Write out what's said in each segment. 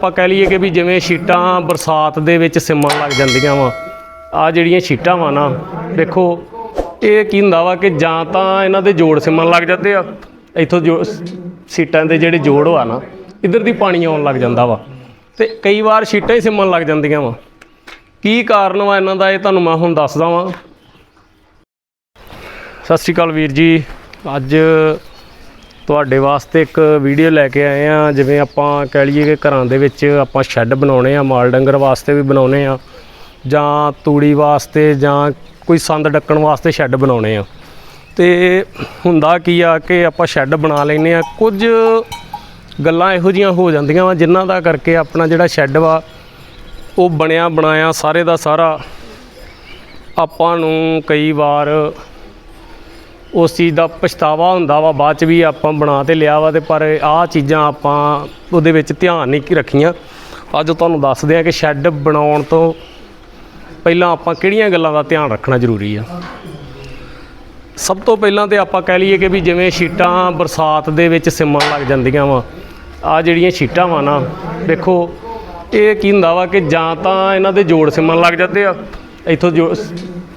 ਆਪਾਂ ਕਹਿ ਲਈਏ ਕਿ ਵੀ ਜਿਵੇਂ ਸ਼ੀਟਾਂ ਬਰਸਾਤ ਦੇ ਵਿੱਚ ਸਿਮਣ ਲੱਗ ਜਾਂਦੀਆਂ ਵਾ ਆ ਜਿਹੜੀਆਂ ਸ਼ੀਟਾਂ ਵਾ ਨਾ, ਦੇਖੋ, ਇਹ ਕੀ ਹੁੰਦਾ ਵਾ ਕਿ ਜਾਂ ਤਾਂ ਇਹਨਾਂ ਦੇ ਜੋੜ ਸਿਮਣ ਲੱਗ ਜਾਂਦੇ ਆ, ਇੱਥੋਂ ਜੋ ਸੀਟਾਂ ਦੇ ਜਿਹੜੇ ਜੋੜ ਵਾ ਨਾ, ਇੱਧਰ ਦੀ ਪਾਣੀ ਆਉਣ ਲੱਗ ਜਾਂਦਾ ਵਾ, ਤੇ ਕਈ ਵਾਰ ਸ਼ੀਟਾਂ ਹੀ ਸਿਮਣ ਲੱਗ ਜਾਂਦੀਆਂ ਵਾ। ਕੀ ਕਾਰਨ ਵਾ ਇਹਨਾਂ ਦਾ, ਇਹ ਤੁਹਾਨੂੰ ਮੈਂ ਹੁਣ ਦੱਸਦਾ ਵਾਂ। ਸਤਿ ਸ਼੍ਰੀ ਅਕਾਲ ਵੀਰ ਜੀ, ਅੱਜ ਤੁਹਾਡੇ ਵਾਸਤੇ ਇੱਕ ਵੀਡੀਓ ਲੈ ਕੇ ਆਏ ਆ। ਜਿਵੇਂ ਆਪਾਂ ਕਹਿ ਲਈਏ ਕਿ ਘਰਾਂ ਦੇ ਵਿੱਚ ਆਪਾਂ ਸ਼ੈੱਡ ਬਣਾਉਣੇ ਆ, ਮਾਲ ਡੰਗਰ ਵਾਸਤੇ ਵੀ ਬਣਾਉਣੇ ਆ, ਜਾਂ ਤੂੜੀ ਵਾਸਤੇ ਜਾਂ ਕੋਈ ਸੰਦ ਡੱਕਣ ਵਾਸਤੇ ਸ਼ੈੱਡ ਬਣਾਉਣੇ ਆ। ਤੇ ਹੁੰਦਾ ਕੀ ਆ ਕਿ ਆਪਾਂ ਸ਼ੈੱਡ ਬਣਾ ਲੈਨੇ ਆ। ਕੁਝ ਗੱਲਾਂ ਇਹੋ ਜੀਆਂ ਹੋ ਜਾਂਦੀਆਂ ਵਾ, ਜਿਨ੍ਹਾਂ ਦਾ ਕਰਕੇ ਆਪਣਾ ਜਿਹੜਾ ਸ਼ੈੱਡ ਵਾ, ਉਹ ਬਣਿਆ ਬਣਾਇਆ ਸਾਰੇ ਦਾ ਸਾਰਾ ਆਪਾਂ ਨੂੰ ਕਈ ਵਾਰ ਉਸ ਚੀਜ਼ ਦਾ ਪਛਤਾਵਾ ਹੁੰਦਾ ਵਾ, ਬਾਅਦ ਚ ਵੀ ਆਪਾਂ ਬਣਾ ਤੇ ਲਿਆ ਵਾ ਤੇ ਪਰ ਆਹ ਚੀਜ਼ਾਂ ਆਪਾਂ ਉਹਦੇ ਵਿੱਚ ਧਿਆਨ ਨਹੀਂ ਰੱਖੀਆਂ। ਅੱਜ ਤੁਹਾਨੂੰ ਦੱਸਦੇ ਆ ਕਿ ਸ਼ੈੱਡ ਬਣਾਉਣ ਤੋਂ ਪਹਿਲਾਂ ਆਪਾਂ ਕਿਹੜੀਆਂ ਗੱਲਾਂ ਦਾ ਧਿਆਨ ਰੱਖਣਾ ਜ਼ਰੂਰੀ ਆ? ਸਭ ਤੋਂ ਪਹਿਲਾਂ ਤੇ ਆਪਾਂ ਕਹਿ ਲਈਏ ਕਿ ਵੀ ਜਿਵੇਂ ਸ਼ੀਟਾਂ ਬਰਸਾਤ ਦੇ ਵਿੱਚ ਸਿਮਣ ਲੱਗ ਜਾਂਦੀਆਂ ਵਾ ਆ ਜਿਹੜੀਆਂ ਸ਼ੀਟਾਂ ਵਾ ਨਾ, ਦੇਖੋ, ਇਹ ਕੀ ਹੁੰਦਾ ਵਾ ਕਿ ਜਾਂ ਤਾਂ ਇਹਨਾਂ ਦੇ ਜੋੜ ਸਿਮਣ ਲੱਗ ਜਾਂਦੇ ਆ, ਇੱਥੋਂ ਜੋ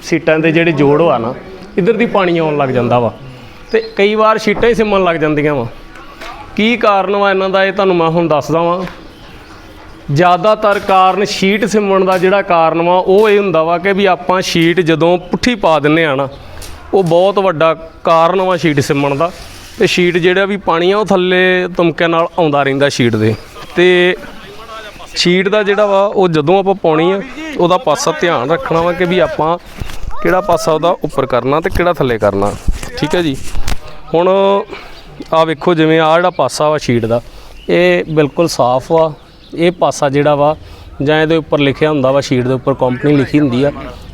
ਸੀਟਾਂ ਦੇ ਜਿਹੜੇ ਜੋੜ ਵਾ ਨਾ ਇੱਧਰ ਦੀ ਪਾਣੀ ਆਉਣ ਲੱਗ ਜਾਂਦਾ ਵਾ। ਤੇ ਕਈ ਵਾਰ ਸ਼ੀਟਾਂ ਹੀ ਸਿਮਣ ਲੱਗ ਜਾਂਦੀਆਂ ਵਾ। ਕੀ ਕਾਰਨ ਵਾ ਇਹਨਾਂ ਦਾ, ਇਹ ਤੁਹਾਨੂੰ ਮੈਂ ਹੁਣ ਦੱਸਦਾ ਵਾਂ। ਜ਼ਿਆਦਾਤਰ ਕਾਰਨ ਸ਼ੀਟ ਸਿਮਣ ਦਾ ਜਿਹੜਾ ਕਾਰਨ ਵਾ, ਉਹ ਇਹ ਹੁੰਦਾ ਵਾ ਕਿ ਵੀ ਆਪਾਂ ਸ਼ੀਟ ਜਦੋਂ ਪੁੱਠੀ ਪਾ ਦਿੰਨੇ ਆ ਨਾ, ਉਹ ਬਹੁਤ ਵੱਡਾ ਕਾਰਨ ਵਾ ਸ਼ੀਟ ਸਿਮਣ ਦਾ। ਤੇ ਸ਼ੀਟ ਜਿਹੜਾ ਵੀ ਪਾਣੀ ਆ, ਉਹ ਥੱਲੇ ਤੁਮਕੇ ਨਾਲ ਆਉਂਦਾ ਰਹਿੰਦਾ ਸ਼ੀਟ ਦੇ। ਤੇ ਸ਼ੀਟ ਦਾ ਜਿਹੜਾ ਵਾ, ਉਹ ਜਦੋਂ ਆਪਾਂ ਪਾਉਣੀ ਆ, ਉਹਦਾ ਪਾਸਾ ਧਿਆਨ ਰੱਖਣਾ ਵਾ ਕਿ ਵੀ ਆਪਾਂ ਕਿਹੜਾ ਪਾਸਾ ਉਹਦਾ ਉੱਪਰ ਕਰਨਾ ਤੇ ਕਿਹੜਾ ਥੱਲੇ ਕਰਨਾ? ਠੀਕ ਹੈ ਜੀ। ਹੁਣ ਆ ਵੇਖੋ ਜਿਵੇਂ ਆ ਜਿਹੜਾ ਪਾਸਾ ਵਾ ਸ਼ੀਟ ਦਾ, ਇਹ ਬਿਲਕੁਲ ਸਾਫ਼ ਵਾ। ਇਹ ਪਾਸਾ ਜਿਹੜਾ ਵਾ, ਜਾਂ ਇਹਦੇ ਉੱਪਰ ਲਿਖਿਆ ਹੁੰਦਾ ਵਾ ਸ਼ੀਟ ਦੇ ਉੱਪਰ ਕੰਪਨੀ ਲਿਖੀ ਹੁੰਦੀ ਆ,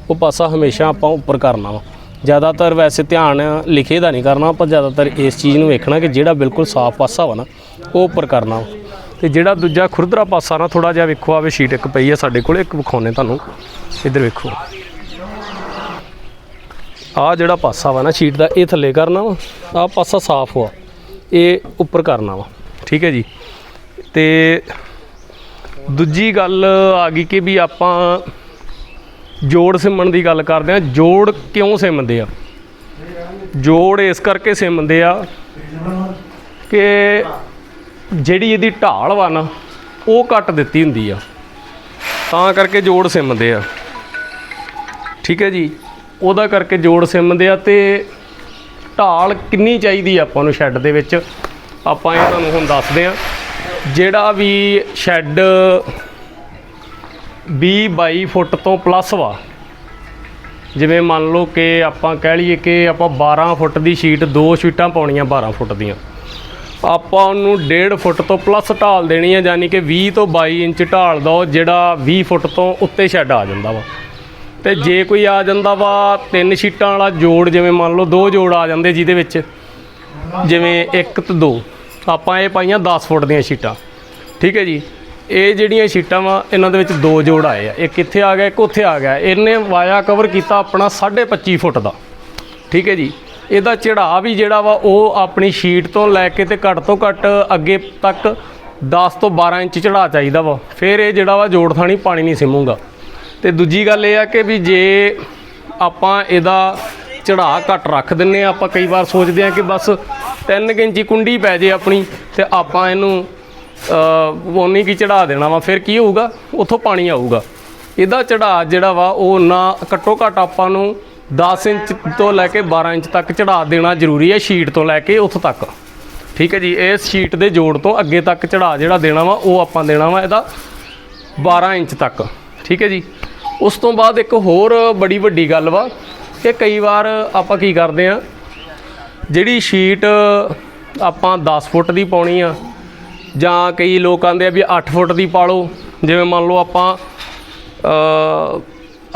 ਉਹ ਪਾਸਾ ਹਮੇਸ਼ਾ ਆਪਾਂ ਉੱਪਰ ਕਰਨਾ ਵਾ। ਜ਼ਿਆਦਾਤਰ ਵੈਸੇ ਧਿਆਨ ਲਿਖੇ ਦਾ ਨਹੀਂ ਕਰਨਾ, ਆਪਾਂ ਜ਼ਿਆਦਾਤਰ ਇਸ ਚੀਜ਼ ਨੂੰ ਵੇਖਣਾ ਕਿ ਜਿਹੜਾ ਬਿਲਕੁਲ ਸਾਫ਼ ਪਾਸਾ ਵਾ ਨਾ, ਉਹ ਉੱਪਰ ਕਰਨਾ ਵਾ। ਤੇ ਜਿਹੜਾ ਦੂਜਾ ਖੁਰਦਰਾ ਪਾਸਾ ਨਾ ਥੋੜਾ ਜਿਹਾ ਵੇਖੋ ਆਵੇ ਸ਼ੀਟ ਇੱਕ ਪਈ ਆ ਸਾਡੇ ਕੋਲ, ਇੱਕ ਵਿਖਾਉਨੇ ਤੁਹਾਨੂੰ। ਇੱਧਰ ਵੇਖੋ। ਆ ਜਿਹੜਾ ਪਾਸਾ ਵਾ ਨਾ ਸ਼ੀਟ ਦਾ, ਇਹ ਥੱਲੇ ਕਰਨਾ ਵਾ ਆ ਪਾਸਾ ਸਾਫ਼ ਵਾ, ਇਹ ਉੱਪਰ ਕਰਨਾ ਵਾ, ਠੀਕ ਹੈ ਜੀ? ਤੇ ਦੂਜੀ ਗੱਲ ਆ ਗਈ ਕਿ ਵੀ ਆਪਾਂ ਜੋੜ ਸਿਮਣ ਦੀ ਗੱਲ ਕਰਦੇ ਆ ਜੋੜ ਕਿਉਂ ਸਿਮਦੇ ਆ? ਜੋੜ ਇਸ ਕਰਕੇ ਸਿਮਦੇ ਆ ਕਿ ਜਿਹੜੀ ਇਹਦੀ ਢਾਲ ਵਾ ਨਾ, ਉਹ ਘੱਟ ਦਿੱਤੀ ਹੁੰਦੀ ਆ। ਤਾਂ ਕਰਕੇ ਜੋੜ ਸਿਮਦੇ ਆ। ਠੀਕ ਹੈ ਜੀ? ਉਹਦਾ ਕਰਕੇ ਜੋੜ ਸਿਮਦੇ ਆ ਤੇ ਢਾਲ ਕਿੰਨੀ ਚਾਹੀਦੀ ਆਪਾਂ ਨੂੰ ਸ਼ੈੱਡ ਦੇ ਵਿੱਚ? ਆਪਾਂ ਇਹ ਤੁਹਾਨੂੰ ਹੁਣ ਦੱਸਦੇ ਆ। ਜਿਹੜਾ ਵੀ ਸ਼ੈੱਡ 20 22 ਫੁੱਟ ਤੋਂ ਪਲੱਸ ਵਾ। ਜਿਵੇਂ ਮੰਨ ਲਓ ਕਿ ਆਪਾਂ ਕਹਿ ਲਈਏ ਕਿ ਆਪਾਂ 12 ਫੁੱਟ ਦੀ ਸ਼ੀਟ ਦੋ ਸ਼ੀਟਾਂ ਪਾਉਣੀਆਂ 12 ਫੁੱਟ ਦੀਆਂ। ਆਪਾਂ ਉਹਨੂੰ 1.5 ਫੁੱਟ ਤੋਂ ਪਲੱਸ ਢਾਲ ਦੇਣੀ ਹੈ ਯਾਨੀ ਕਿ 20 ਤੋਂ 22 ਇੰਚ ਢਾਲ ਦੋ ਜਿਹੜਾ 20 ਫੁੱਟ ਤੋਂ ਉੱਤੇ ਸ਼ੈੱਡ ਆ ਜਾਂਦਾ ਵਾ। ਤੇ ਜੇ ਕੋਈ ਆ ਜਾਂਦਾ ਵਾ ਤਿੰਨ ਸ਼ੀਟਾਂ ਵਾਲਾ ਜੋੜ, ਜਿਵੇਂ ਮੰਨ ਲਓ ਦੋ ਜੋੜ ਆ ਜਾਂਦੇ ਜਿਹਦੇ ਵਿੱਚ, ਜਿਵੇਂ ਇੱਕ ਤੇ ਦੋ, ਆਪਾਂ ਇਹ ਪਾਈਆਂ 10 ਫੁੱਟ ਦੀਆਂ ਸ਼ੀਟਾਂ। ਠੀਕ ਹੈ ਜੀ? ਇਹ ਜਿਹੜੀਆਂ ਸ਼ੀਟਾਂ ਵਾ, ਇਹਨਾਂ ਦੇ ਵਿੱਚ ਦੋ ਜੋੜ ਆਏ ਆ। ਇੱਕ ਇੱਥੇ ਆ ਗਿਆ, ਇੱਕ ਉੱਥੇ ਆ ਗਿਆ। ਇਹਨੇ ਵਾਇਆ ਕਵਰ ਕੀਤਾ ਆਪਣਾ 25 ਫੁੱਟ ਦਾ। ਠੀਕ ਹੈ ਜੀ? ਇਹਦਾ ਚੜਾਅ ਵੀ ਜਿਹੜਾ ਵਾ, ਉਹ ਆਪਣੀ ਸ਼ੀਟ ਤੋਂ ਲੈ ਕੇ ਤੇ ਘੱਟ ਤੋਂ ਘੱਟ ਅੱਗੇ ਤੱਕ 10 ਤੋਂ 12 ਇੰਚ ਚੜਾਅ ਚਾਹੀਦਾ ਵਾ। ਫਿਰ ਇਹ ਜਿਹੜਾ ਵਾ, ਜੋੜ ਥਾਣੀ ਪਾਣੀ ਨਹੀਂ ਸਿਮੂਗਾ। ਤੇ ਦੂਜੀ ਗੱਲ ਇਹ ਆ ਕਿ ਵੀ ਜੇ ਆਪਾਂ ਇਹਦਾ ਚੜਾਅ ਘੱਟ ਰੱਖ ਦਿੰਨੇ ਆ, ਆਪਾਂ ਕਈ ਵਾਰ ਸੋਚਦੇ ਆ ਕਿ ਬਸ 3 ਇੰਚੀ ਕੁੰਡੀ ਪੈ ਜੇ ਆਪਣੀ ਤੇ ਆਪਾਂ ਇਹਨੂੰ ਉਨੀ ਕੀ ਚੜਾ ਦੇਣਾ ਵਾ, ਫਿਰ ਕੀ ਹੋਊਗਾ? ਉੱਥੋਂ ਪਾਣੀ ਆਊਗਾ। ਇਹਦਾ ਚੜਾਅ ਜਿਹੜਾ ਵਾ, ਉਹ ਨਾ ਘੱਟੋ ਘੱਟ ਆਪਾਂ ਨੂੰ 10 ਇੰਚ ਤੋਂ ਲੈ ਕੇ 12 ਇੰਚ ਤੱਕ ਚੜਾ ਦੇਣਾ ਜ਼ਰੂਰੀ ਹੈ ਸ਼ੀਟ ਤੋਂ ਲੈ ਕੇ ਉੱਥੋਂ ਤੱਕ। ਠੀਕ ਹੈ ਜੀ, ਇਸ ਸ਼ੀਟ ਦੇ ਜੋੜ ਤੋਂ ਅੱਗੇ ਤੱਕ ਚੜਾ ਜਿਹੜਾ ਦੇਣਾ ਵਾ, ਉਹ ਆਪਾਂ ਦੇਣਾ ਵਾ ਇਹਦਾ 12 ਇੰਚ ਤੱਕ। ਠੀਕ ਹੈ ਜੀ। ਉਸ ਤੋਂ ਬਾਅਦ ਇੱਕ ਹੋਰ ਬੜੀ ਵੱਡੀ ਗੱਲ ਵਾ ਕਿ ਕਈ ਵਾਰ ਆਪਾਂ ਕੀ ਕਰਦੇ ਆ, ਜਿਹੜੀ ਸ਼ੀਟ ਆਪਾਂ 10 ਫੁੱਟ ਦੀ ਪਾਉਣੀ ਆ ਜਾਂ ਕਈ ਲੋਕ ਆਂਦੇ ਆ ਵੀ 8 ਫੁੱਟ ਦੀ ਪਾ ਲਓ, ਜਿਵੇਂ ਮੰਨ ਲਓ ਆਪਾਂ ਅ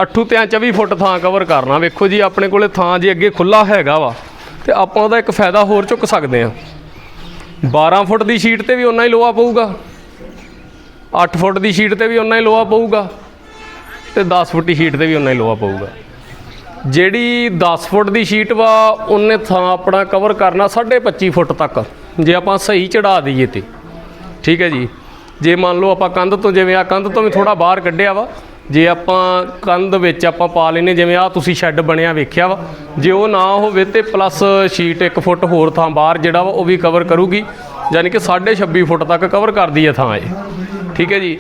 ਅੱਠੂ ਤੇ 24 ਫੁੱਟ ਥਾਂ ਕਵਰ ਕਰਨਾ, ਵੇਖੋ ਜੀ ਆਪਣੇ ਕੋਲੇ ਥਾਂ ਜੇ ਅੱਗੇ ਖੁੱਲਾ ਹੈਗਾ ਵਾ, ਤੇ ਆਪਾਂ ਉਹਦਾ ਇੱਕ ਫਾਇਦਾ ਹੋਰ ਚੁੱਕ ਸਕਦੇ ਆ। 12 ਫੁੱਟ ਦੀ ਸ਼ੀਟ ਤੇ ਵੀ ਉਨਾ ਹੀ ਲੋਹਾ ਪਊਗਾ 8 ਫੁੱਟ ਦੀ ਸ਼ੀਟ ਤੇ ਵੀ ਉਨਾ ਹੀ ਲੋਹਾ ਪਊਗਾ। ਤੇ 10 ਫੁੱਟ ਦੀ ਸ਼ੀਟ ਤੇ ਵੀ ਉਨਾ ਹੀ ਲੋਹਾ ਪਊਗਾ। ਜਿਹੜੀ 10 ਫੁੱਟ ਦੀ ਸ਼ੀਟ ਵਾ ਉਹਨੇ ਥਾਂ ਆਪਣਾ ਕਵਰ ਕਰਨਾ 25 ਫੁੱਟ ਤੱਕ। ਜੇ ਆਪਾਂ ਸਹੀ ਚੜਾ ਦਈਏ ਤੇ। ਠੀਕ ਹੈ ਜੀ? ਜੇ ਮੰਨ ਲਓ ਆਪਾਂ ਕੰਧ ਤੋਂ, ਜਿਵੇਂ ਆ ਕੰਧ ਤੋਂ ਵੀ ਥੋੜਾ ਬਾਹਰ ਕੱਢਿਆ ਵਾ, ਜੇ ਆਪਾਂ ਕੰਧ ਵਿੱਚ ਆਪਾਂ ਪਾ ਲੈਨੇ ਜਿਵੇਂ ਆ ਤੁਸੀਂ ਸ਼ੈੱਡ ਬਣਿਆ ਵੇਖਿਆ ਵਾ, ਜੇ ਉਹ ਨਾ ਹੋਵੇ ਤੇ ਪਲੱਸ ਸ਼ੀਟ 1 ਫੁੱਟ ਹੋਰ ਥਾਂ ਬਾਹਰ ਜਿਹੜਾ ਵਾ, ਉਹ ਵੀ ਕਵਰ ਕਰੂਗੀ। ਯਾਨੀ ਕਿ 26 ਫੁੱਟ ਤੱਕ ਕਵਰ ਕਰਦੀ ਹੈ ਥਾਂ ਇਹ। ਠੀਕ ਹੈ ਜੀ?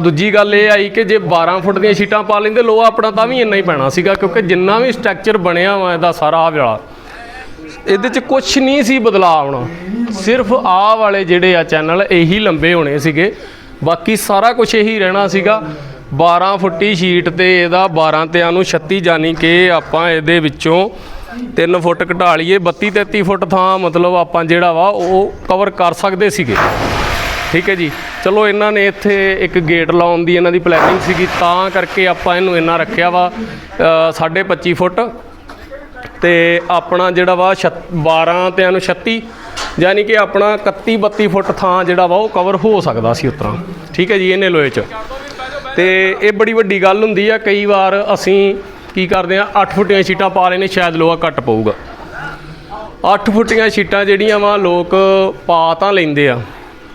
ਦੂਜੀ ਗੱਲ ਇਹ ਆਈ ਕਿ ਜੇ 12 ਫੁੱਟ ਦੀਆਂ ਸ਼ੀਟਾਂ ਪਾ ਲੈਂਦੇ ਲੋਹਾ ਆਪਣਾ ਤਾਂ ਵੀ ਇੰਨਾ ਹੀ ਪੈਣਾ ਸੀਗਾ, ਕਿਉਂਕਿ ਜਿੰਨਾ ਵੀ ਸਟਰਕਚਰ ਬਣਿਆ ਵਾ ਇਹਦਾ ਸਾਰਾ ਆਹ ਵਾਲਾ। ਇਹਦੇ 'ਚ ਕੁਝ ਨਹੀਂ ਸੀ ਬਦਲਾਅ ਆਉਣਾ ਸਿਰਫ ਆ ਵਾਲੇ ਜਿਹੜੇ ਆ ਚੈਨਲ ਇਹੀ ਲੰਬੇ ਹੋਣੇ ਸੀਗੇ। ਬਾਕੀ ਸਾਰਾ ਕੁਝ ਇਹੀ ਰਹਿਣਾ ਸੀਗਾ। 12 ਫੁੱਟੀ ਸ਼ੀਟ ਤੇ ਇਹਦਾ 12 ਤਿਆਂ ਨੂੰ 36 ਜਾਨੀ ਕਿ ਆਪਾਂ ਇਹਦੇ ਵਿੱਚੋਂ 3 ਫੁੱਟ ਘਟਾ ਲਈਏ 32 33 ਫੁੱਟ ਥਾਂ ਮਤਲਬ ਆਪਾਂ ਜਿਹੜਾ ਵਾ, ਉਹ ਕਵਰ ਕਰ ਸਕਦੇ ਸੀਗੇ। ਠੀਕ ਹੈ ਜੀ? ਚਲੋ, ਇਹਨਾਂ ਨੇ ਇੱਥੇ ਇੱਕ ਗੇਟ ਲਾਉਣ ਦੀ ਇਹਨਾਂ ਦੀ ਪਲੈਨਿੰਗ ਸੀਗੀ, ਤਾਂ ਕਰਕੇ ਆਪਾਂ ਇਹਨੂੰ ਇੰਨਾ ਰੱਖਿਆ ਵਾ ਸਾਢੇ 25 ਫੁੱਟ। ਤੇ ਆਪਣਾ ਜਿਹੜਾ ਵਾ ਛ- 12 ਤੇ ਇਹਨੂੰ 36 ਯਾਨੀ ਕਿ ਆਪਣਾ 31 32 ਫੁੱਟ ਥਾਂ ਜਿਹੜਾ ਵਾ, ਉਹ ਕਵਰ ਹੋ ਸਕਦਾ ਸੀ ਉਤਰਾ ਠੀਕ ਹੈ ਜੀ, ਇਹਨੇ ਲੋਏ 'ਚ। ਤੇ ਇਹ ਬੜੀ ਵੱਡੀ ਗੱਲ ਹੁੰਦੀ ਆ, ਕਈ ਵਾਰ ਅਸੀਂ ਕੀ ਕਰਦੇ ਆ 8 ਫੁੱਟੀਆਂ ਸ਼ੀਟਾਂ ਪਾ ਲੈਨੇ ਸ਼ਾਇਦ ਲੋਹਾ ਘੱਟ ਪਊਗਾ। 8 ਫੁੱਟੀਆਂ ਸ਼ੀਟਾਂ ਜਿਹੜੀਆਂ ਵਾ, ਲੋਕ ਪਾ ਤਾਂ ਲੈਂਦੇ ਆ।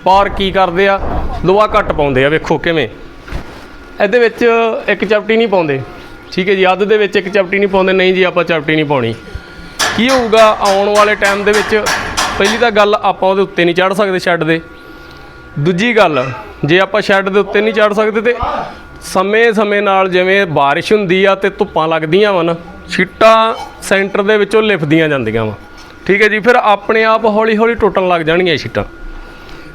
ਪਰ ਕੀ ਕਰਦੇ ਆ ਲੋਹਾ ਘੱਟ ਪਾਉਂਦੇ ਆ, ਵੇਖੋ ਕਿਵੇਂ। ਇਹਦੇ ਵਿੱਚ ਇੱਕ ਚਪਟੀ ਨਹੀਂ ਪਾਉਂਦੇ। ਠੀਕ ਹੈ ਜੀ, ਅੱਧ ਦੇ ਵਿੱਚ ਇੱਕ ਚਪਟੀ ਨਹੀਂ ਪਾਉਂਦੇ, ਨਹੀਂ ਜੀ ਆਪਾਂ ਚਪਟੀ ਨਹੀਂ ਪਾਉਣੀ। ਕੀ ਹੋਊਗਾ, ਆਉਣ ਵਾਲੇ ਟਾਈਮ ਦੇ ਵਿੱਚ ਪਹਿਲੀ ਤਾਂ ਗੱਲ ਆਪਾਂ ਉਹਦੇ ਉੱਤੇ ਨਹੀਂ ਚੜ ਸਕਦੇ ਸ਼ੈੱਡ ਦੇ। ਦੂਜੀ ਗੱਲ, ਜੇ ਆਪਾਂ ਸ਼ੈੱਡ ਦੇ ਉੱਤੇ ਨਹੀਂ ਚੜ ਸਕਦੇ ਤੇ ਸਮੇਂ-ਸਮੇਂ ਨਾਲ ਜਿਵੇਂ ਬਾਰਿਸ਼ ਹੁੰਦੀ ਆ ਤੇ ਧੁੱਪਾਂ ਲੱਗਦੀਆਂ ਵਾ ਨਾ, ਛਿੱਟਾਂ ਸੈਂਟਰ ਦੇ ਵਿੱਚੋਂ ਲਿਫਦੀਆਂ ਜਾਂਦੀਆਂ ਵਾ। ਠੀਕ ਹੈ ਜੀ, ਫਿਰ ਆਪਣੇ ਆਪ ਹੌਲੀ-ਹੌਲੀ ਟੁੱਟਣ ਲੱਗ ਜਾਣਗੀਆਂ ਇਹ ਛਿੱਟਾਂ।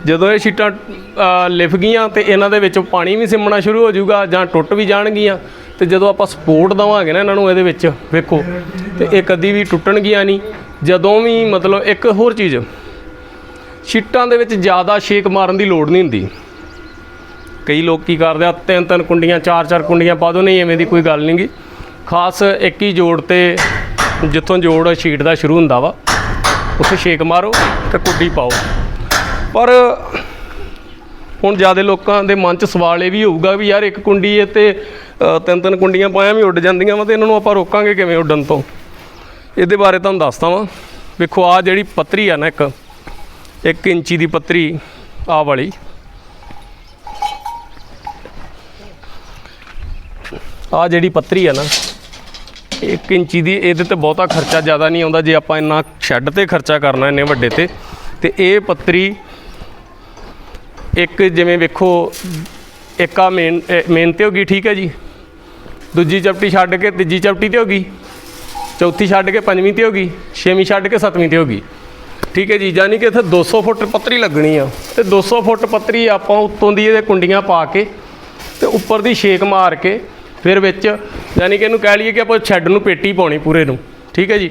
ਜਦੋਂ ਇਹ ਸ਼ੀਟਾਂ ਅ, ਲਿਫ ਗਈਆਂ ਤੇ ਇਹਨਾਂ ਦੇ ਵਿੱਚੋਂ ਪਾਣੀ ਵੀ ਸਿਮਣਾ ਸ਼ੁਰੂ ਹੋ ਜਾਊਗਾ ਜਾਂ ਟੁੱਟ ਵੀ ਜਾਣਗੀਆਂ ਤੇ ਜਦੋਂ ਆਪਾਂ ਸਪੋਰਟ ਦਵਾਂਗੇ ਨਾ ਇਹਨਾਂ ਨੂੰ ਇਹਦੇ ਵਿੱਚ ਵੇਖੋ ਤੇ ਇਹ ਕਦੀ ਵੀ ਟੁੱਟਣਗੀਆਂ ਨਹੀਂ। ਜਦੋਂ ਵੀ ਮਤਲਬ ਇੱਕ ਹੋਰ ਚੀਜ਼ ਸ਼ੀਟਾਂ ਦੇ ਵਿੱਚ ਜ਼ਿਆਦਾ ਸ਼ੇਕ ਮਾਰਨ ਦੀ ਲੋੜ ਨਹੀਂ ਹੁੰਦੀ। ਕਈ ਲੋਕ ਕੀ ਕਰਦੇ ਆ ਤਿੰਨ ਤਿੰਨ ਕੁੰਡੀਆਂ ਚਾਰ ਚਾਰ ਕੁੰਡੀਆਂ ਪਾ ਦੋ ਨਹੀਂ ਐਵੇਂ ਦੀ ਕੋਈ ਗੱਲ ਨਹੀਂਗੀ ਖਾਸ ਇੱਕ ਹੀ ਜੋੜ ਤੇ ਜਿੱਥੋਂ ਜੋੜ ਸ਼ੀਟ ਦਾ ਸ਼ੁਰੂ ਹੁੰਦਾ ਵਾ ਉੱਥੇ ਛੇਕ ਮਾਰੋ ਤੇ ਕੁੱਡੀ ਪਾਓ। ਪਰ ਹੁਣ ਜ਼ਿਆਦਾ ਲੋਕਾਂ ਦੇ ਮਨ 'ਚ ਸਵਾਲ ਇਹ ਵੀ ਹੋਊਗਾ ਵੀ ਯਾਰ ਇੱਕ ਕੁੰਡੀ ਹੈ ਤੇ ਤਿੰਨ ਤਿੰਨ ਕੁੰਡੀਆਂ ਪਾਇਆ ਵੀ ਉੱਡ ਜਾਂਦੀਆਂ ਵਾ ਤੇ ਇਹਨਾਂ ਨੂੰ ਆਪਾਂ ਰੋਕਾਂਗੇ ਕਿਵੇਂ ਉੱਡਣ ਤੋਂ? ਇਹਦੇ ਬਾਰੇ ਤੁਹਾਨੂੰ ਦੱਸਦਾ ਵਾਂ। ਵੇਖੋ ਆ ਜਿਹੜੀ ਪੱਤਰੀ ਆ ਨਾ ਇੱਕ 1 ਇੰਚੀ ਦੀ ਪੱਤਰੀ ਆ ਵਾਲੀ। ਆ ਜਿਹੜੀ ਪੱਤਰੀ ਆ ਨਾ 1 ਇੰਚੀ ਦੀ ਇਹਦੇ ਤੇ ਬਹੁਤਾ ਖਰਚਾ ਜ਼ਿਆਦਾ ਨਹੀਂ ਆਉਂਦਾ ਜੇ ਆਪਾਂ ਇੰਨਾ ਸ਼ੈੱਡ ਤੇ ਖਰਚਾ ਕਰਨਾ ਇੰਨੇ ਵੱਡੇ ਤੇ। ਤੇ ਇਹ ਪੱਤਰੀ ਇੱਕ ਜਿਵੇਂ ਵੇਖੋ, ਇੱਕ ਆ ਮੇਨ ਮੇਨ ਤੇ ਹੋ ਗਈ, ਠੀਕ ਹੈ ਜੀ। ਦੂਜੀ ਚਪਟੀ ਛੱਡ ਕੇ ਤੀਜੀ ਚਪਟੀ ਤੇ ਹੋ ਗਈ। ਚੌਥੀ ਛੱਡ ਕੇ ਪੰਜਵੀਂ ਤੇ ਹੋ ਗਈ। ਛੇਵੀਂ ਛੱਡ ਕੇ ਸੱਤਵੀਂ ਤੇ ਹੋ ਗਈ। ਠੀਕ ਹੈ ਜੀ, ਯਾਨੀ ਕਿ ਇੱਥੇ 200 ਫੁੱਟ ਪੱਤਰੀ ਲੱਗਣੀ ਆ। ਤੇ 200 ਫੁੱਟ ਪੱਤਰੀ ਆਪਾਂ ਉੱਤੋਂ ਦੀ ਇਹਦੇ ਕੁੰਡੀਆਂ ਪਾ ਕੇ ਤੇ ਉੱਪਰ ਦੀ ਛੇਕ ਮਾਰ ਕੇ ਫਿਰ ਵਿੱਚ ਯਾਨੀ ਕਿ ਇਹਨੂੰ ਕਹਿ ਲਈਏ ਕਿ ਆਪਾਂ ਸ਼ੈੱਡ ਨੂੰ ਪੇਟੀ ਪਾਉਣੀ ਪੂਰੇ ਨੂੰ। ਠੀਕ ਹੈ ਜੀ।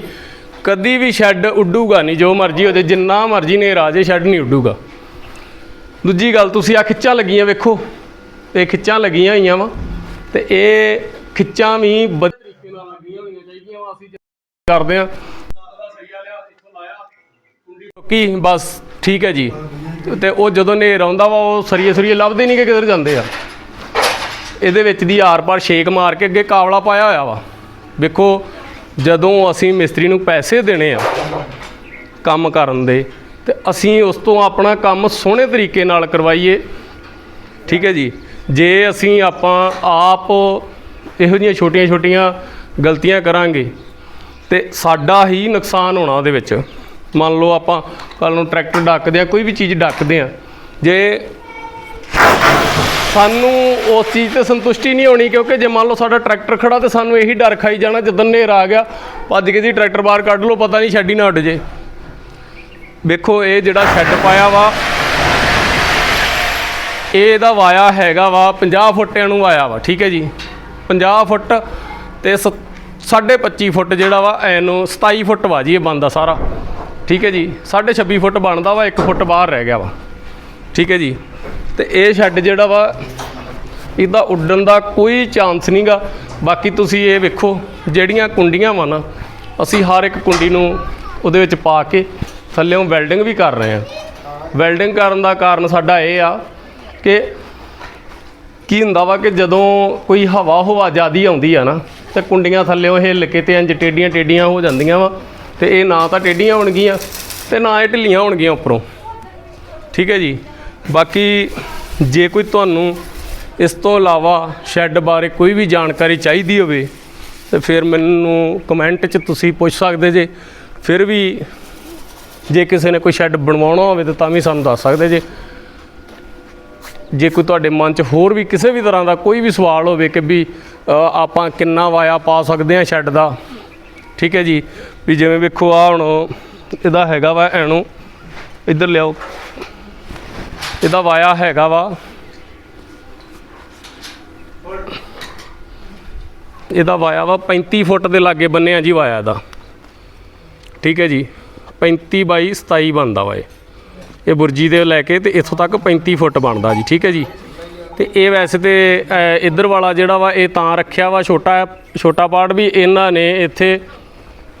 ਕਦੀ ਵੀ ਸ਼ੈੱਡ ਉੱਡੂਗਾ ਨਹੀਂ, ਜੋ ਮਰਜ਼ੀ ਹੋ ਜਾਏ ਜਿੰਨਾ ਮਰਜ਼ੀ ਨੇ ਰਾਜੇ ਸ਼ੈੱਡ ਨਹੀਂ ਉੱਡੂਗਾ। ਦੂਜੀ ਗੱਲ, ਤੁਸੀਂ ਆ ਖਿੱਚਾਂ ਲੱਗੀਆਂ ਵੇਖੋ। ਇਹ ਖਿੱਚਾਂ ਲੱਗੀਆਂ ਹੋਈਆਂ ਵਾ ਤੇ ਇਹ ਖਿੱਚਾਂ ਵੀ ਵਧੀਆ ਤਰੀਕੇ ਨਾਲ ਲੱਗੀਆਂ ਹੋਈਆਂ ਚਾਹੀਦੀਆਂ ਵਾ, ਅਸੀਂ ਕਰਦੇ ਆ। ਕੀ ਬਸ, ਠੀਕ ਹੈ ਜੀ। ਤੇ ਉਹ ਜਦੋਂ ਨੇਰ ਆਉਂਦਾ ਵਾ, ਉਹ ਸਰੀਏ ਸਰੀਏ ਲੱਭਦੇ ਨਹੀਂ ਕਿ ਕਿੱਧਰ ਜਾਂਦੇ ਆ। ਇਹਦੇ ਵਿੱਚ ਦੀ ਆਰ ਪਾਰ ਛੇਕ ਮਾਰ ਕੇ ਅੱਗੇ ਕਾਵਲਾ ਪਾਇਆ ਹੋਇਆ ਵਾ। ਵੇਖੋ, ਜਦੋਂ ਅਸੀਂ ਮਿਸਤਰੀ ਨੂੰ ਪੈਸੇ ਦੇਣੇ ਆ ਕੰਮ ਕਰਨ ਦੇ ਤੇ ਅਸੀਂ ਉਸ ਤੋਂ ਆਪਣਾ ਕੰਮ ਸੋਹਣੇ ਤਰੀਕੇ ਨਾਲ ਕਰਵਾਈਏ। ਠੀਕ ਹੈ ਜੀ। ਜੇ ਅਸੀਂ ਆਪਾਂ ਆਪ ਇਹੋ ਜਿਹੀਆਂ ਛੋਟੀਆਂ-ਛੋਟੀਆਂ ਗਲਤੀਆਂ ਕਰਾਂਗੇ, ਤੇ ਸਾਡਾ ਹੀ ਨੁਕਸਾਨ ਹੋਣਾ ਉਹਦੇ ਵਿੱਚ। ਮੰਨ ਲਓ ਆਪਾਂ ਕੱਲ ਨੂੰ ਟਰੈਕਟਰ ਡੱਕਦੇ ਆ ਕੋਈ ਵੀ ਚੀਜ਼ ਡੱਕਦੇ ਆ ਜੇ ਸਾਨੂੰ ਉਸ ਚੀਜ਼ ਤੇ ਸੰਤੁਸ਼ਟੀ ਨਹੀਂ ਹੋਣੀ, ਕਿਉਂਕਿ ਜੇ ਮੰਨ ਲਓ ਸਾਡਾ ਟਰੈਕਟਰ ਖੜਾ ਤੇ ਸਾਨੂੰ ਇਹੀ ਡਰ ਖਾਈ ਜਾਣਾ, ਜਦੋਂ ਹਨੇਰ ਆ ਗਿਆ, ਭੱਜ ਕੇ ਜੀ ਟਰੈਕਟਰ ਬਾਹਰ ਕੱਢ ਲਓ, ਪਤਾ ਨਹੀਂ ਛੱਡੀ ਨਾ ਉੱਡ ਜੇ। ਵੇਖੋ, ਇਹ ਜਿਹੜਾ ਸ਼ੈੱਡ ਪਾਇਆ ਵਾ, ਇਹ ਇਹਦਾ ਵਾਇਆ ਹੈਗਾ ਵਾ 50 ਫੁੱਟਿਆਂ ਨੂੰ ਵਾਇਆ ਵਾ, ਠੀਕ ਹੈ ਜੀ? 50 ਫੁੱਟ ਤੇ ਸ- ਸਾਢੇ 25 ਫੁੱਟ ਜਿਹੜਾ ਵਾ, ਐਨੂੰ 27 ਫੁੱਟ ਵਾ ਜੀ ਇਹ ਬਣਦਾ ਸਾਰਾ। ਠੀਕ ਹੈ ਜੀ? ਸਾਢੇ 26 ਫੁੱਟ ਬਣਦਾ ਵਾ 1 ਫੁੱਟ ਬਾਹਰ ਰਹਿ ਗਿਆ ਵਾ। ਠੀਕ ਹੈ ਜੀ? ਤੇ ਇਹ ਸ਼ੈੱਡ ਜਿਹੜਾ ਵਾ, ਇਹਦਾ ਉੱਡਣ ਦਾ ਕੋਈ ਚਾਂਸ ਨਹੀਂਗਾ ਬਾਕੀ ਤੁਸੀਂ ਇਹ ਵੇਖੋ, ਜਿਹੜੀਆਂ ਕੁੰਡੀਆਂ ਵਾ ਨਾ, ਅਸੀਂ ਹਰ ਇੱਕ ਕੁੰਡੀ ਨੂੰ ਉਹਦੇ ਵਿੱਚ ਪਾ ਕੇ ਥੱਲੇੋਂ ਵੈਲਡਿੰਗ ਵੀ ਕਰ ਰਹੇ ਹਾਂ ਵੈਲਡਿੰਗ ਕਰਨ ਦਾ ਕਾਰਨ ਸਾਡਾ ਇਹ ਆ ਕਿ ਕੀ ਹੁੰਦਾ ਵਾ ਕਿ ਜਦੋਂ ਕੋਈ ਹਵਾ ਹਵਾ ਜ਼ਿਆਦੀ ਆਉਂਦੀ ਆ ਨਾ, ਤੇ ਕੁੰਡੀਆਂ ਥੱਲੇੋਂ ਹਿੱਲ ਕੇ ਤੇ ਇੰਜ ਟੇਡੀਆਂ ਟੇਡੀਆਂ ਹੋ ਜਾਂਦੀਆਂ ਵਾ, ਤੇ ਇਹ ਨਾ ਤਾਂ ਟੇਡੀਆਂ ਹੋਣਗੀਆਂ, ਤੇ ਨਾ ਇਹ ਢਿੱਲੀਆਂ ਹੋਣਗੀਆਂ ਉੱਪਰੋਂ। ਠੀਕ ਹੈ ਜੀ? ਬਾਕੀ ਜੇ ਕੋਈ ਤੁਹਾਨੂੰ ਇਸ ਤੋਂ ਇਲਾਵਾ ਸ਼ੈੱਡ ਬਾਰੇ ਕੋਈ ਵੀ ਜਾਣਕਾਰੀ ਚਾਹੀਦੀ ਹੋਵੇ, ਤੇ ਫਿਰ ਮੈਨੂੰ ਕਮੈਂਟ 'ਚ ਤੁਸੀਂ ਪੁੱਛ ਸਕਦੇ ਜੇ। ਫਿਰ ਵੀ ਜੇ ਕਿਸੇ ਨੇ ਕੋਈ ਸ਼ੈੱਡ ਬਣਵਾਉਣਾ ਹੋਵੇ ਤਾਂ ਤਾਂ ਵੀ ਸਾਨੂੰ ਦੱਸ ਸਕਦੇ ਜੇ। ਜੇ ਕੋਈ ਤੁਹਾਡੇ ਮਨ 'ਚ ਹੋਰ ਵੀ ਕਿਸੇ ਵੀ ਤਰ੍ਹਾਂ ਦਾ ਕੋਈ ਵੀ ਸਵਾਲ ਹੋਵੇ ਕਿ ਵੀ ਆਪਾਂ ਕਿੰਨਾ ਵਾਇਆ ਪਾ ਸਕਦੇ ਹਾਂ ਸ਼ੈੱਡ ਦਾ, ਠੀਕ ਹੈ ਜੀ? ਵੀ ਜਿਵੇਂ ਵੇਖੋ ਆ ਹੁਣ ਇਹਦਾ ਹੈਗਾ ਵਾ ਐਨੂੰ ਇੱਧਰ ਲਿਆਓ। ਇਹਦਾ ਵਾਇਆ ਹੈਗਾ ਵਾ। ਇਹਦਾ ਵਾਇਆ ਵਾ 35 ਫੁੱਟ ਦੇ ਲਾਗੇ ਬੰਨਿਆ ਜੀ ਵਾਇਆ ਦਾ। ਠੀਕ ਹੈ ਜੀ? 35 ਬਾਈ 27 ਬਣਦਾ ਵਾ ਇਹ। ਇਹ ਬੁਰਜੀ ਦੇ ਲੈ ਕੇ ਤੇ ਇੱਥੋਂ ਤੱਕ 35 ਫੁੱਟ ਬਣਦਾ ਜੀ ਠੀਕ ਹੈ ਜੀ। ਤੇ ਇਹ ਵੈਸੇ ਤੇ ਅ, ਇੱਧਰ ਵਾਲਾ ਜਿਹੜਾ ਵਾ ਇਹ ਤਾਂ ਰੱਖਿਆ ਵਾ ਛੋਟਾ ਛੋਟਾ ਪਾਰਟ ਵੀ ਇਹਨਾਂ ਨੇ ਇੱਥੇ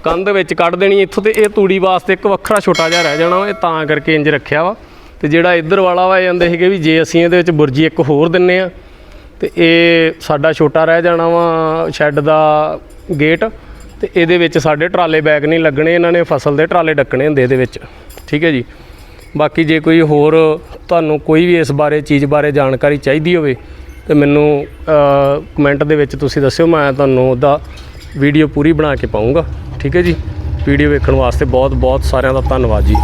ਕੰਧ ਵਿੱਚ ਕੱਢ ਦੇਣੀ ਇੱਥੋਂ ਤੇ ਇਹ ਤੂੜੀ ਵਾਸਤੇ ਇੱਕ ਵੱਖਰਾ ਛੋਟਾ ਜਿਹਾ ਰਹਿ ਜਾਣਾ ਵਾ ਇਹ ਤਾਂ ਕਰਕੇ ਇੰਜ ਰੱਖਿਆ ਵਾ। ਤੇ ਜਿਹੜਾ ਇੱਧਰ ਵਾਲਾ ਵਾ ਇਹ ਜਾਂਦੇ ਸੀਗੇ ਵੀ ਜੇ ਅਸੀਂ ਇਹਦੇ ਵਿੱਚ ਬੁਰਜੀ ਇੱਕ ਹੋਰ ਦਿੰਨੇ ਆ ਤੇ ਇਹ ਸਾਡਾ ਛੋਟਾ ਰਹਿ ਜਾਣਾ ਵਾ ਸ਼ੈੱਡ ਦਾ ਗੇਟ। ਤੇ ਇਹਦੇ ਵਿੱਚ ਸਾਡੇ ਟਰਾਲੇ ਬੈਗ ਨਹੀਂ ਲੱਗਣੇ, ਇਹਨਾਂ ਨੇ ਫਸਲ ਦੇ ਟਰਾਲੇ ਡੱਕਣੇ ਹੁੰਦੇ ਇਹਦੇ ਵਿੱਚ। ਠੀਕ ਹੈ ਜੀ? ਬਾਕੀ ਜੇ ਕੋਈ ਹੋਰ ਤੁਹਾਨੂੰ ਕੋਈ ਵੀ ਇਸ ਬਾਰੇ, ਚੀਜ਼ ਬਾਰੇ ਜਾਣਕਾਰੀ ਚਾਹੀਦੀ ਹੋਵੇ, ਤੇ ਮੈਨੂੰ ਕਮੈਂਟ ਦੇ ਵਿੱਚ ਤੁਸੀਂ ਦੱਸਿਓ, ਮੈਂ ਤੁਹਾਨੂੰ ਉਹਦਾ ਵੀਡੀਓ ਪੂਰੀ ਬਣਾ ਕੇ ਪਾਉਂਗਾ ਠੀਕ ਹੈ ਜੀ? ਵੀਡੀਓ ਵੇਖਣ ਵਾਸਤੇ ਬਹੁਤ ਬਹੁਤ ਸਾਰਿਆਂ ਦਾ ਧੰਨਵਾਦ ਜੀ।